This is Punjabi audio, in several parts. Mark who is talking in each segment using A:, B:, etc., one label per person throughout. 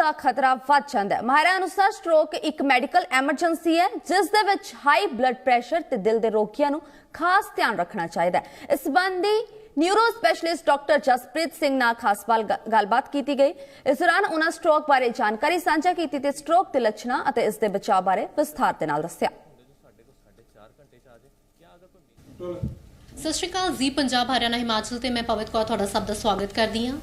A: ਦਾ ਖਤਰਾ ਵੱਧ ਜਾਂਦਾ ਹੈ। ਮਾਹਿਰਾਂ ਅਨੁਸਾਰ ਸਟ੍ਰੋਕ ਇੱਕ ਮੈਡੀਕਲ ਐਮਰਜੈਂਸੀ ਹੈ, ਜਿਸ ਦੇ ਵਿੱਚ ਹਾਈ ਬਲੱਡ ਪ੍ਰੈਸ਼ਰ ਤੇ ਦਿਲ ਦੇ ਰੋਗੀਆਂ ਨੂੰ ਖਾਸ ਧਿਆਨ ਰੱਖਣਾ ਚਾਹੀਦਾ ਹੈ। ਇਸ ਸੰਬੰਧੀ neuro specialist doctor Jaspreet Singh ਨਾਲ ਖਾਸ ਗੱਲਬਾਤ ਕੀਤੀ ਗਈ। ਇਸ ਦੌਰਾਨ ਉਹਨਾਂ ਸਟ੍ਰੋਕ ਬਾਰੇ ਜਾਣਕਾਰੀ ਸਾਂਝਾ ਕੀਤੀ ਤੇ ਸਟ੍ਰੋਕ ਦੇ ਲੱਛਣਾਂ ਅਤੇ ਇਸ ਦੇ ਬਚਾਅ ਬਾਰੇ ਵਿਸਥਾਰ ਦੇ ਨਾਲ ਦੱਸਿਆ।
B: ਸਤਿ ਸ਼੍ਰੀ ਅਕਾਲ ਜੀ, ਪੰਜਾਬ ਹਰਿਆਣਾ ਹਿਮਾਚਲ ਤੇ ਮੈਂ ਪਵਿੱਤ ਕੌਰ, ਤੁਹਾਡਾ ਸਭ ਦਾ ਸਵਾਗਤ ਕਰਦੀ ਹਾਂ।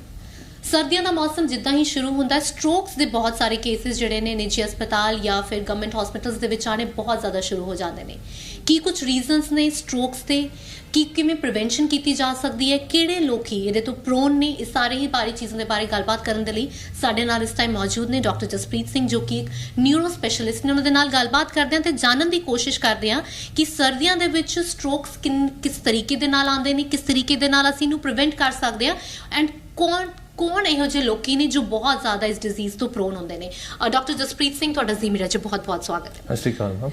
B: ਸਰਦੀਆਂ ਦਾ ਮੌਸਮ ਜਿੱਦਾਂ ਹੀ ਸ਼ੁਰੂ ਹੁੰਦਾ ਹੈ ਸਟ੍ਰੋਕਸ ਦੇ ਬਹੁਤ ਸਾਰੇ ਕੇਸਿਸ ਜਿਹੜੇ ਨੇ ਨਿੱਜੀ ਹਸਪਤਾਲ ਜਾਂ ਫਿਰ ਗਵਰਨਮੈਂਟ ਹਸਪੀਟਲਸ ਦੇ ਵਿੱਚ ਆਣੇ ਬਹੁਤ ਜ਼ਿਆਦਾ ਸ਼ੁਰੂ ਹੋ ਜਾਂਦੇ ਨੇ। ਕੀ ਕੁਝ ਰੀਜ਼ਨਸ ਨੇ ਸਟ੍ਰੋਕਸ ਦੇ ਕੀ ਕਿਵੇਂ ਪ੍ਰੀਵੈਂਸ਼ਨ ਕੀਤੀ ਜਾ ਸਕਦੀ ਹੈ? ਕਿਹੜੇ ਲੋਕੀ ਇਹਦੇ ਤੋਂ ਪ੍ਰੋਨ ਨੇ? ਇਹ ਸਾਰੇ ਹੀ ਬਾਰੇ ਚੀਜ਼ਾਂ ਦੇ ਬਾਰੇ ਗੱਲਬਾਤ ਕਰਨ ਦੇ ਲਈ ਸਾਡੇ ਨਾਲ ਇਸ ਟਾਈਮ ਮੌਜੂਦ ਨੇ ਡਾਕਟਰ ਜਸਪ੍ਰੀਤ ਸਿੰਘ, ਜੋ ਕਿ ਇੱਕ ਨਿਊਰੋ ਸਪੈਸ਼ਲਿਸਟ ਨੇ। ਉਹਨਾਂ ਦੇ ਨਾਲ ਗੱਲਬਾਤ ਕਰਦੇ ਹਾਂ ਤੇ ਜਾਣਨ ਦੀ ਕੋਸ਼ਿਸ਼ ਕਰਦੇ ਹਾਂ ਕਿ ਸਰਦੀਆਂ ਦੇ ਵਿੱਚ ਸਟ੍ਰੋਕਸ ਕਿਸ ਤਰੀਕੇ ਦੇ ਨਾਲ ਆਉਂਦੇ ਨੇ, ਕਿਸ ਤਰੀਕੇ ਦੇ ਨਾਲ ਅਸੀਂ ਇਹਨੂੰ ਪ੍ਰੀਵੈਂਟ ਕਰ ਸਕਦੇ ਹਾਂ ਐਂਡ ਕੌਣ ਕੌਣ ਇਹੋ ਜਿਹੇ ਲੋਕੀ ਨੇ ਜੋ ਬਹੁਤ ਜ਼ਿਆਦਾ ਇਸ ਡਿਜ਼ੀਜ਼ ਤੋਂ ਪ੍ਰੋਨ ਹੁੰਦੇ ਨੇ? ਡਾਕਟਰ ਜਸਪ੍ਰੀਤ ਸਿੰਘ ਤੁਹਾਡਾ ਜੀ ਮੇਰਾ ਚ ਬਹੁਤ ਬਹੁਤ ਸਵਾਗਤ ਹੈ।
C: ਸਤਿ ਸ਼੍ਰੀ ਅਕਾਲ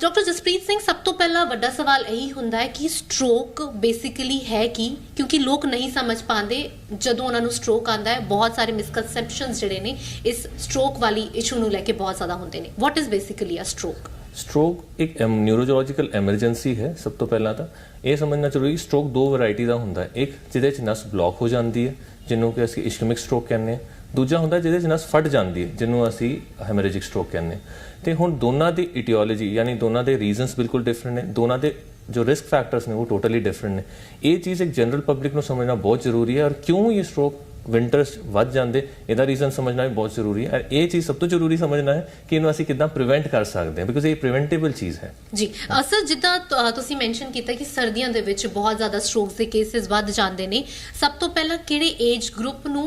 B: ਡਾਕਟਰ ਜਸਪ੍ਰੀਤ ਸਿੰਘ ਸਭ ਤੋਂ ਪਹਿਲਾਂ ਵੱਡਾ ਸਵਾਲ ਇਹੀ ਹੁੰਦਾ ਹੈ ਕਿ ਸਟ੍ਰੋਕ ਬੇਸਿਕਲੀ ਹੈ ਕੀ? ਕਿਉਂਕਿ ਲੋਕ ਨਹੀਂ ਸਮਝ ਪਾਉਂਦੇ ਜਦੋਂ ਉਹਨਾਂ ਨੂੰ ਸਟ੍ਰੋਕ ਆਉਂਦਾ ਹੈ ਬਹੁਤ ਸਾਰੇ ਮਿਸਕਨਸੈਪਸ਼ਨਸ ਜਿਹੜੇ ਨੇ ਇਸ ਸਟ੍ਰੋਕ ਵਾਲੀ ਇਸ਼ੂ ਨੂੰ ਲੈ ਕੇ ਬਹੁਤ ਜ਼ਿਆਦਾ ਹੁੰਦੇ ਨੇ। What is basically uh stroke
C: stroke ਇੱਕ ਨਿਊਰੋਲੋਜੀਕਲ ਐਮਰਜੈਂਸੀ ਹੈ, ਸਭ ਤੋਂ ਪਹਿਲਾਂ ਤਾਂ। ਇਹ ਸਮਝਣਾ ਜ਼ਰੂਰੀ ਸਟ੍ਰੋਕ ਦੋ ਵੈਰਾਈਟੀ ਦਾ ਹੁੰਦਾ ਇੱਕ ਜਿਹਦੇ ਚ ਨਸ ਬਲੌਕ ਹੋ ਜਾਂਦੀ ਹੈ, ਜਿਹਨੂੰ ਕਿ ਅਸੀਂ ਇਸ਼ਕਮਿਕ ਸਟ੍ਰੋਕ ਕਹਿੰਦੇ ਹਾਂ। ਦੂਜਾ ਹੁੰਦਾ ਜਿਹਦੇ ਚ ਨਸ ਫਟ ਜਾਂਦੀ ਹੈ, ਜਿਹਨੂੰ ਅਸੀਂ ਹੈਮਰੇਜਿਕ ਸਟ੍ਰੋਕ ਕਹਿੰਦੇ ਹਾਂ। ਤੇ ਹੁਣ ਦੋਨਾਂ ਦੀ ਇਟੀਓਲੋਜੀ ਯਾਨੀ ਦੋਨਾਂ ਦੇ ਰੀਜ਼ਨਸ ਬਿਲਕੁਲ ਡਿਫਰੈਂਟ ਨੇ, ਦੋਨਾਂ ਦੇ ਜੋ ਰਿਸਕ ਫੈਕਟਰਸ ਨੇ ਉਹ ਟੋਟਲੀ ਡਿਫਰੈਂਟ ਨੇ ਇਹ ਚੀਜ਼ ਇੱਕ ਜਨਰਲ ਪਬਲਿਕ ਨੂੰ ਸਮਝਣਾ ਬਹੁਤ ਜ਼ਰੂਰੀ ਹੈ ਔਰ ਕਿਉਂ ਇਹ ਸਟ੍ਰੋਕ ਵਿੰਟਰਸ ਵੱਧ ਜਾਂਦੇ ਇਹਦਾ ਰੀਜ਼ਨ ਸਮਝਣਾ ਵੀ ਬਹੁਤ ਜ਼ਰੂਰੀ ਹੈ ਔਰ ਇਹ ਚੀਜ਼ ਸਭ ਤੋਂ ਜ਼ਰੂਰੀ ਸਮਝਣਾ ਹੈ ਕਿ ਇਹਨੂੰ ਅਸੀਂ ਕਿੱਦਾਂ ਪ੍ਰੀਵੈਂਟ ਕਰ ਸਕਦੇ ਹਾਂ ਬਿਕੋਜ਼ ਇਹ ਪ੍ਰੀਵੈਂਟੇਬਲ ਚੀਜ਼ ਹੈ
B: ਜੀ ਅਸਲ ਜਿੱਦਾਂ ਤੁਸੀਂ ਮੈਂਸ਼ਨ ਕੀਤਾ ਕਿ ਸਰਦੀਆਂ ਦੇ ਵਿੱਚ ਬਹੁਤ ਜ਼ਿਆਦਾ ਸਟ੍ਰੋਕਸ ਦੇ ਕੇਸਿਸ ਵੱਧ ਜਾਂਦੇ ਨੇ ਸਭ ਤੋਂ ਪਹਿਲਾਂ ਕਿਹੜੇ ਏਜ ਗਰੁੱਪ ਨੂੰ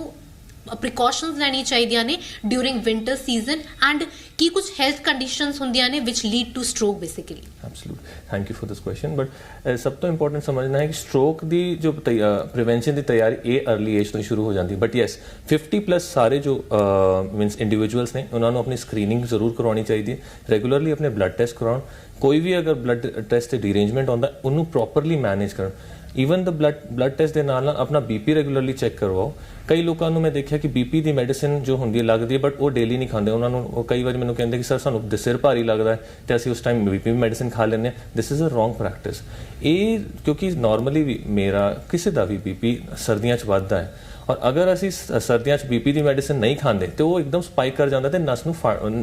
B: ਪ੍ਰੀਕਾਸ਼ਨਸ ਲੈਣੀ ਚਾਹੀਦੀਆਂ ਨੇ ਡਿਊਰਿੰਗ ਵਿੰਟਰ ਸੀਜ਼ਨ ਐਂਡ ਕੀ ਕੁਝ ਹੈਲਥ ਕੰਡੀਸ਼ਨਸ ਹੁੰਦੀਆਂ ਨੇ ਵਿਚ lead to stroke basically
C: absolute thank you for this question but ਸਭ ਤੋਂ ਇੰਪੋਰਟੈਂਟ ਸਮਝਣਾ ਹੈ ਕਿ ਸਟ੍ਰੋਕ ਦੀ ਜੋ ਪ੍ਰੀਵੈਂਸ਼ਨ ਦੀ ਤਿਆਰੀ ਇਹ अर्ਲੀ ਏਜ ਤੋਂ ਸ਼ੁਰੂ ਹੋ ਜਾਂਦੀ ਬਟ ਯੈਸ 50 ਪਲੱਸ ਸਾਰੇ ਜੋ ਮੀਨਸ ਇੰਡੀਵਿਜੂਅਲਸ ਨੇ, ਉਹਨਾਂ ਨੂੰ ਆਪਣੀ ਸਕਰੀਨਿੰਗ ਜ਼ਰੂਰ ਕਰਵਾਉਣੀ ਚਾਹੀਦੀ ਹੈ। ਰੈਗੂਲਰਲੀ ਆਪਣੇ ਬਲੱਡ ਟੈਸਟ ਕਰਾਉਣ। ਕੋਈ ਵੀ ਅਗਰ ਬਲੱਡ ਟੈਸਟ ਤੇ ਡੀਰੇਂਜਮੈਂਟ ਆਉਂਦਾ, ਉਹਨੂੰ ਪ੍ਰੋਪਰਲੀ ਮੈਨੇਜ ਕਰਨ। Even the blood blood test ਦੇ ਨਾਲ ਨਾਲ ਆਪਣਾ ਬੀਪੀ ਰੈਗੂਲਰਲੀ ਚੈੱਕ ਕਰਵਾਓ। ਕਈ ਲੋਕਾਂ ਨੂੰ ਮੈਂ ਦੇਖਿਆ ਕਿ ਬੀਪੀ ਦੀ ਮੈਡੀਸਿਨ ਜੋ ਹੁੰਦੀ ਹੈ ਲੱਗਦੀ ਹੈ ਬਟ ਉਹ ਡੇਲੀ ਨਹੀਂ ਖਾਂਦੇ। ਉਹਨਾਂ ਨੂੰ ਉਹ ਕਈ ਵਾਰ ਮੈਨੂੰ ਕਹਿੰਦੇ ਕਿ ਸਰ ਸਾਨੂੰ ਦ- ਸਿਰ ਭਾਰੀ ਲੱਗਦਾ ਹੈ ਤੇ ਅਸੀਂ ਉਸ ਟਾਈਮ ਬੀਪੀ ਮੈਡੀਸਿਨ ਖਾ ਲੈਂਦੇ ਹਾਂ। This is a wrong practice ਇਹ ਕਿਉਂਕਿ ਨਾਰਮਲੀ ਵੀ ਮੇਰਾ ਕਿਸੇ ਦਾ ਵੀ ਬੀਪੀ ਸਰਦੀਆਂ 'ਚ ਵੱਧਦਾ ਹੈ। ਔਰ ਅਗਰ ਅਸੀਂ ਸਰਦੀਆਂ 'ਚ ਬੀਪੀ ਦੀ ਮੈਡੀਸਿਨ ਨਹੀਂ ਖਾਂਦੇ ਤੇ ਉਹ ਇੱਕਦਮ ਸਪਾਈਕ ਕਰ ਜਾਂਦਾ ਤੇ ਨਸ ਨੂੰ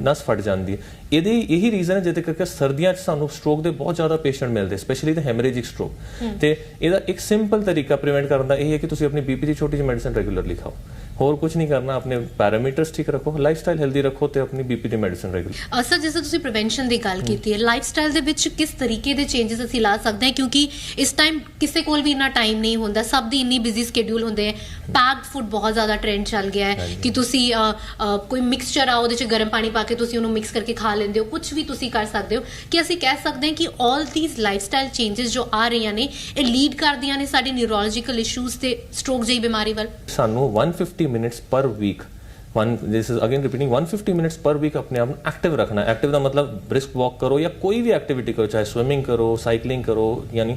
C: ਨਸ ਫਟ ਜਾਂਦੀ ਹੈ। ਇਹਦੇ ਇਹੀ ਰੀਜ਼ਨ ਹੈ ਜਿਹਦੇ ਕਰਕੇ ਸਰਦੀਆਂ 'ਚ ਸਾਨੂੰ ਸਟ੍ਰੋਕ ਦੇ ਬਹੁਤ ਜ਼ਿਆਦਾ ਪੇਸ਼ੈਂਟ ਮਿਲਦੇ ਸਪੈਸ਼ਲੀ ਦ ਹੈਮਰੇਜਿਕ ਸਟ੍ਰੋਕ ਤੇ ਇਹਦਾ ਇੱਕ ਸਿੰਪਲ ਤਰੀਕਾ ਪ੍ਰੀਵੈਂਟ ਕਰਨ ਦਾ ਇਹ ਹੈ ਕਿ ਤੁਸੀਂ ਆਪਣੀ ਬੀਪੀ ਦੀ ਛੋਟੀ ਜਿਹੀ ਮੈਡੀਸਿਨ ਰੈਗੂਲਰਲੀ ਖਾਓ। ਹੋਰ ਕੁਝ ਨਹੀਂ ਕਰਨਾ ਆਪਣੇ ਪੈਰਾਮੀਟਰਸ ਠੀਕ ਰੱਖੋ ਲਾਈਫਸਟਾਈਲ ਹੈਲਦੀ ਰੱਖੋ ਤੇ ਆਪਣੀ ਬੀਪੀ ਦੀ ਮੈਡੀਸਿਨ ਰੈਗੂਲਰ
B: ਅਸਲ ਜਿਵੇਂ ਤੁਸੀਂ ਪ੍ਰੀਵੈਂਸ਼ਨ ਦੀ ਗੱਲ ਕੀਤੀ ਹੈ ਲਾਈਫਸਟਾਈਲ ਦੇ ਵਿੱਚ ਕਿਸ ਤਰੀਕੇ ਦੇ ਚੇਂਜਸ ਅਸੀਂ ਲਾ ਸਕਦੇ ਹਾਂ? ਕਿਉਂਕਿ ਇਸ ਟਾਈਮ ਕਿਸੇ ਕੋਲ ਵੀ ਇੰਨਾ ਟਾਈਮ ਨਹੀਂ ਹੁੰਦਾ ਸਭ ਦੀ ਇੰਨੀ ਬਿਜ਼ੀ ਸਕੇਡਿਊਲ ਹੁੰਦੇ ਹੈ। ਪੈਕਡ ਫੂਡ ਬਹੁਤ ਜ਼ਿਆਦਾ ਟ੍ਰੈਂਡ ਚੱਲ ਗਿਆ ਹੈ। ਕਿ ਤੁਸੀਂ ਕੋਈ ਮਿਕਸਚਰ ਆ ਉਹਦੇ ਚ ਗਰਮ ਪਾਣੀ ਪਾ ਕੇ ਤੁਸੀਂ ਉਹਨੂੰ ਮਿਕਸ ਕਰਕੇ ਖਾ ਲੈਂਦੇ ਹੋ ਕੁਝ ਵੀ ਤੁਸੀਂ ਕਰ ਸਕਦੇ ਹੋ ਕਿ ਅਸੀਂ ਕਹਿ ਸਕਦੇ ਹਾਂ ਕਿ 올 ਥੀਸ ਲਾਈਫਸਟਾਈਲ ਚੇਂਜਸ ਜੋ ਆ ਰਹੀਆਂ ਨੇ ਇਹ ਲੀਡ ਕਰਦੀਆਂ ਨੇ ਸਾਡੇ ਨਿਊਰੋਲੋਜੀਕਲ ਇਸ਼ੂਜ਼ ਤੇ ਸਟ੍ਰੋਕ ਜਿਹੀ ਬਿਮਾਰੀ ਵੱਲ
C: ਸਾਨੂੰ 150 minutes per week one, this is again repeating 150 minutes per week ਆਪਣੇ ਆਪ ਨੂੰ ਐਕਟਿਵ ਰੱਖਣਾ ਐਕਟਿਵ ਦਾ ਮਤਲਬ ਬ੍ਰਿਸਕ ਵਾਕ ਕਰੋ ਜਾਂ ਕੋਈ ਵੀ ਐਕਟੀਵਿਟੀ ਕਰੋ ਚਾਹੇ ਸਵਿਮਿੰਗ ਕਰੋ ਸਾਈਕਲਿੰਗ ਕਰੋ ਯਾਨੀ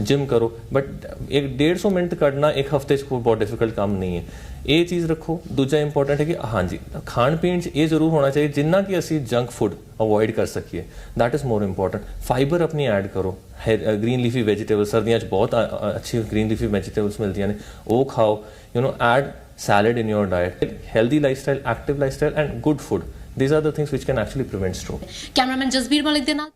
C: ਜਿਮ ਕਰੋ ਬਟ ਇੱਕ 150 ਮਿੰਟ ਕੱਢਣਾ ਇੱਕ ਹਫ਼ਤੇ 'ਚ ਕੋਈ ਬਹੁਤ ਡਿਫਿਕਲਟ ਕੰਮ ਨਹੀਂ ਹੈ ਇਹ ਚੀਜ਼ ਰੱਖੋ ਦੂਜਾ ਇੰਪੋਰਟੈਂਟ ਹੈ ਕਿ ਹਾਂਜੀ ਖਾਣ ਪੀਣ 'ਚ ਇਹ ਜ਼ਰੂਰ ਹੋਣਾ ਚਾਹੀਏ ਜਿੰਨਾ ਕਿ ਅਸੀਂ ਜੰਕ ਫੂਡ ਅਵੋਇਡ ਕਰ ਸਕੀਏ that is more important fibre ਆਪਣੀ ਐਡ ਕਰੋ ਗ੍ਰੀਨ ਲੀਫੀ ਵੈਜੀਟੇਬਲ ਸਰਦੀਆਂ 'ਚ ਬਹੁਤ ਅ- ਅ- ਅੱਛੀ ਗ੍ਰੀਨ ਲੀਫੀ ਵੈਜੀਟੇਬਲਸ ਮਿਲਦੀਆਂ ਨੇ ਉਹ ਖਾਓ you know add salad in your diet, healthy lifestyle, active lifestyle, and good food. These are the things which can actually prevent stroke.
B: Cameraman Jasbir Malik Dinal.